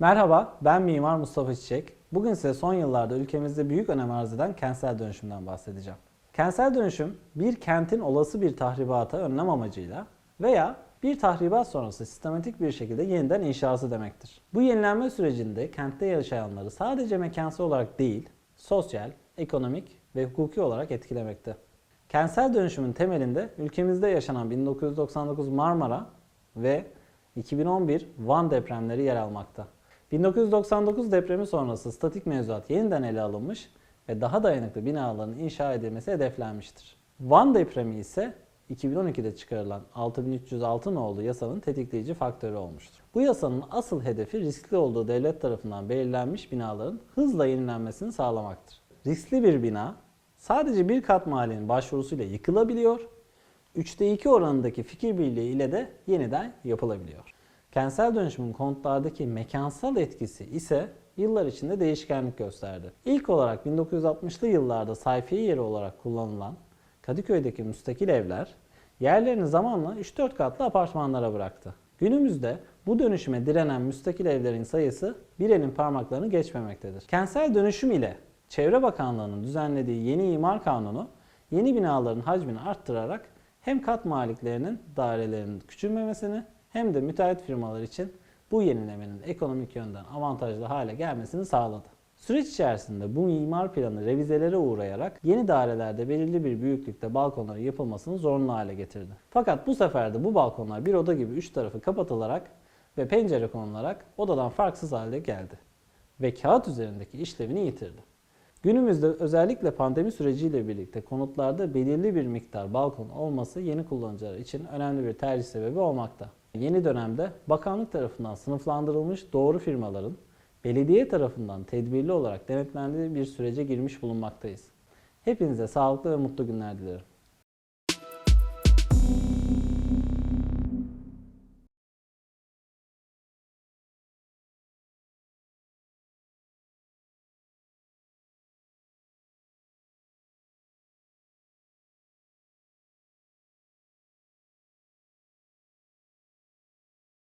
Merhaba, ben Mimar Mustafa Çiçek. Bugün size son yıllarda ülkemizde büyük önem arz eden kentsel dönüşümden bahsedeceğim. Kentsel dönüşüm, bir kentin olası bir tahribata önlem amacıyla veya bir tahribat sonrası sistematik bir şekilde yeniden inşası demektir. Bu yenilenme sürecinde kentte yaşayanları sadece mekansal olarak değil, sosyal, ekonomik ve hukuki olarak etkilemekte. Kentsel dönüşümün temelinde ülkemizde yaşanan 1999 Marmara ve 2011 Van depremleri yer almakta. 1999 depremi sonrası statik mevzuat yeniden ele alınmış ve daha dayanıklı binaların inşa edilmesi hedeflenmiştir. Van depremi ise 2012'de çıkarılan 6306 nolu yasanın tetikleyici faktörü olmuştur. Bu yasanın asıl hedefi riskli olduğu devlet tarafından belirlenmiş binaların hızla yenilenmesini sağlamaktır. Riskli bir bina sadece bir kat mahallenin başvurusuyla yıkılabiliyor, 3'te 2 oranındaki fikir birliği ile de yeniden yapılabiliyor. Kentsel dönüşümün konutlardaki mekansal etkisi ise yıllar içinde değişkenlik gösterdi. İlk olarak 1960'lı yıllarda sayfiye yeri olarak kullanılan Kadıköy'deki müstakil evler yerlerini zamanla 3-4 katlı apartmanlara bıraktı. Günümüzde bu dönüşüme direnen müstakil evlerin sayısı bir elin parmaklarını geçmemektedir. Kentsel dönüşüm ile Çevre Bakanlığı'nın düzenlediği yeni imar kanunu yeni binaların hacmini arttırarak hem kat maliklerinin dairelerinin küçülmemesini hem de müteahhit firmalar için bu yenilemenin ekonomik yönden avantajlı hale gelmesini sağladı. Süreç içerisinde bu imar planı revizelere uğrayarak yeni dairelerde belirli bir büyüklükte balkonların yapılmasını zorunlu hale getirdi. Fakat bu sefer de bu balkonlar bir oda gibi üç tarafı kapatılarak ve pencere konularak odadan farksız hale geldi ve kağıt üzerindeki işlevini yitirdi. Günümüzde özellikle pandemi süreciyle birlikte konutlarda belirli bir miktar balkon olması yeni kullanıcılar için önemli bir tercih sebebi olmakta. Yeni dönemde bakanlık tarafından sınıflandırılmış doğru firmaların belediye tarafından tedbirli olarak denetlendiği bir sürece girmiş bulunmaktayız. Hepinize sağlıklı ve mutlu günler dilerim.